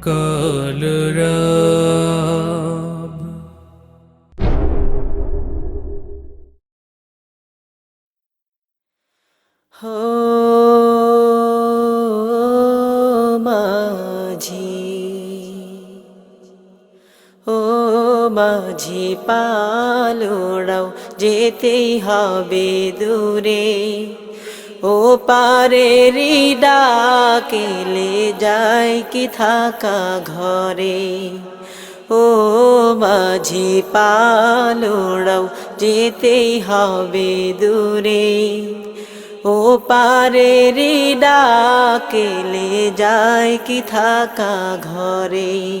কালরাব হো মাঝি ও মাঝি পালোড়াও যেতেই হবে দূরে। ও পারে ডাকেলে যায় কি থাকা ঘরে? ও মাঝি পালোড়াও, যেতেই হবে দূরে। ও পারে ডাকেলে যায় কি থাকা ঘরে?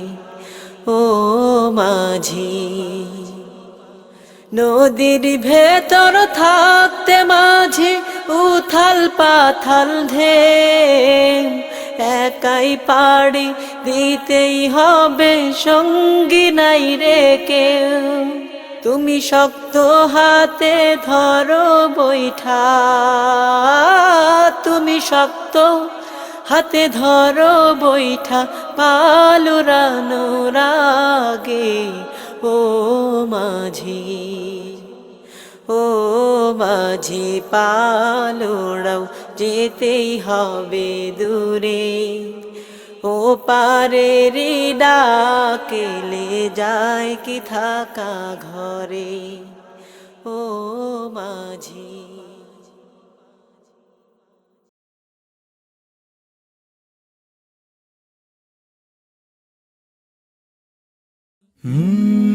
ও মাঝি, নদীর ভেতর থাকতে উথাল পাথাল ধে একাই পাড়ি দিতেই হবে সঙ্গী নাই রে কেউ। তুমি শক্ত হাতে ধরো বৈঠা, তুমি শক্ত হাতে ধরো বৈঠা পালুরানোর রাগে ও মাঝি। ও মাঝি পালোড়াও, যেতেই হবে দূরে। ও পারে ডাকেলে যায় কি থাকা ঘরে। ও মাঝি। হুম।